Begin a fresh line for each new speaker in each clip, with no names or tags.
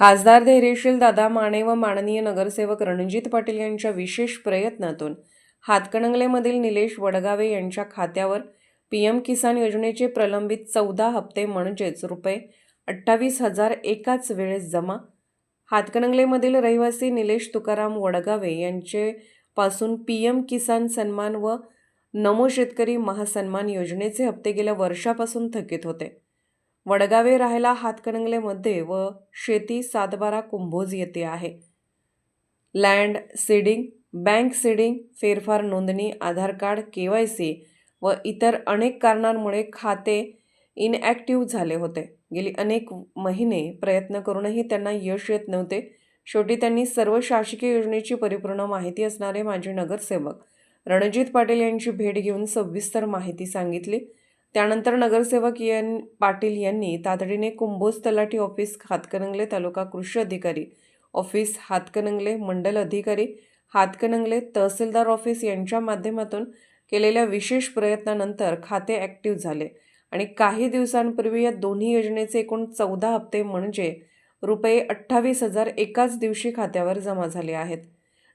खासदार धैर्यशील दादा माने व माननीय नगरसेवक रणजित पाटील यांच्या विशेष प्रयत्नातून हातकणंगलेमधील निलेश वडगावे यांच्या खात्यावर पी एम किसान योजनेचे प्रलंबित चौदा हप्ते म्हणजेच रुपये अठ्ठावीस हजार एकाच वेळेस जमा. हातकणंगलेमधील रहिवासी निलेश तुकाराम वडगावे यांचे पासून पीएम किसान सन्मान व नमो शेतकरी महासन्मान योजनेचे हप्ते गेल्या वर्षापासून थकीत होते. वडगावे राहायला हातकणंगलेमध्ये व शेती सातबारा कुंभोज येथे आहे. लँड सीडिंग बँक सीडिंग फेरफार नोंदणी Aadhaar card K Y C व इतर अनेक कारणांमुळे खाते इनॲक्टिव्ह झाले होते. गेली अनेक महिने प्रयत्न करूनही त्यांना यश येत नव्हते. शेवटी त्यांनी सर्व शासकीय योजनेची परिपूर्ण माहिती असणारे माजी नगरसेवक रणजित पाटील यांची भेट घेऊन सविस्तर माहिती सांगितली. त्यानंतर नगरसेवक एन पाटील यांनी तातडीने कुंभोज तलाठी ऑफिस हातकणंगले तालुका कृषी अधिकारी ऑफिस हातकणंगले मंडल अधिकारी हातकणंगले तहसीलदार ऑफिस यांच्या माध्यमातून केलेल्या विशेष प्रयत्नानंतर खाते ॲक्टिव्ह झाले आणि काही दिवसांपूर्वी या दोन्ही योजनेचे एकूण चौदा हप्ते म्हणजे रुपये अठ्ठावीस हजार एकाच दिवशी खात्यावर जमा झाले आहेत.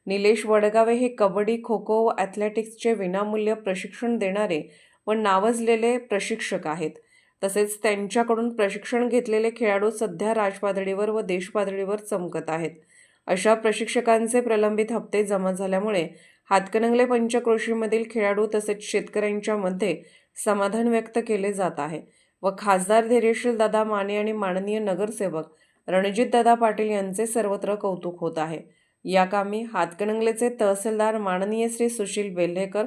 निलेश वडगावे हे कबड्डी खो खो व ॲथलेटिक्सचे विनामूल्य प्रशिक्षण देणारे व नावजलेले प्रशिक्षक आहेत. तसेच त्यांच्याकडून प्रशिक्षण घेतलेले खेळाडू सध्या राजपातळीवर व देशपातळीवर चमकत आहेत. अशा प्रशिक्षकांचे प्रलंबित हप्ते जमा झाल्यामुळे हातकणंगले पंचक्रोशीमधील खेळाडू तसेच शेतकऱ्यांच्या मध्ये समाधान व्यक्त केले जात आहे व खासदार धैर्यशील दादा माने आणि माननीय नगरसेवक रणजितदादा पाटील यांचे सर्वत्र कौतुक होत आहे. या कामी हातकणंगलेचे तहसीलदार माननीय श्री सुशील बेल्हेकर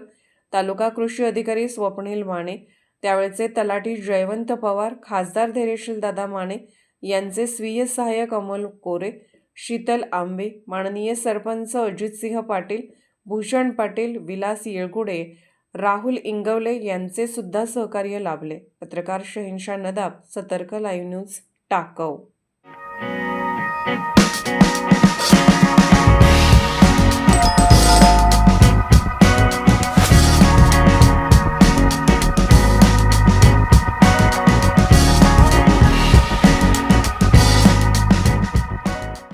तालुका कृषी अधिकारी स्वप्नील माने त्यावेळचे तलाठी जयवंत पवार खासदार धैर्यशीलदादा माने यांचे स्वीय सहाय्यक अमोल कोरे शीतल आंबे माननीय सरपंच अजितसिंह पाटील भूषण पाटील विलास येळगुडे राहुल इंगवले यांचे सुद्धा सहकार्य लाभले. पत्रकार शहिनशा नदाब सतर्क लाईव्ह न्यूज टाकव.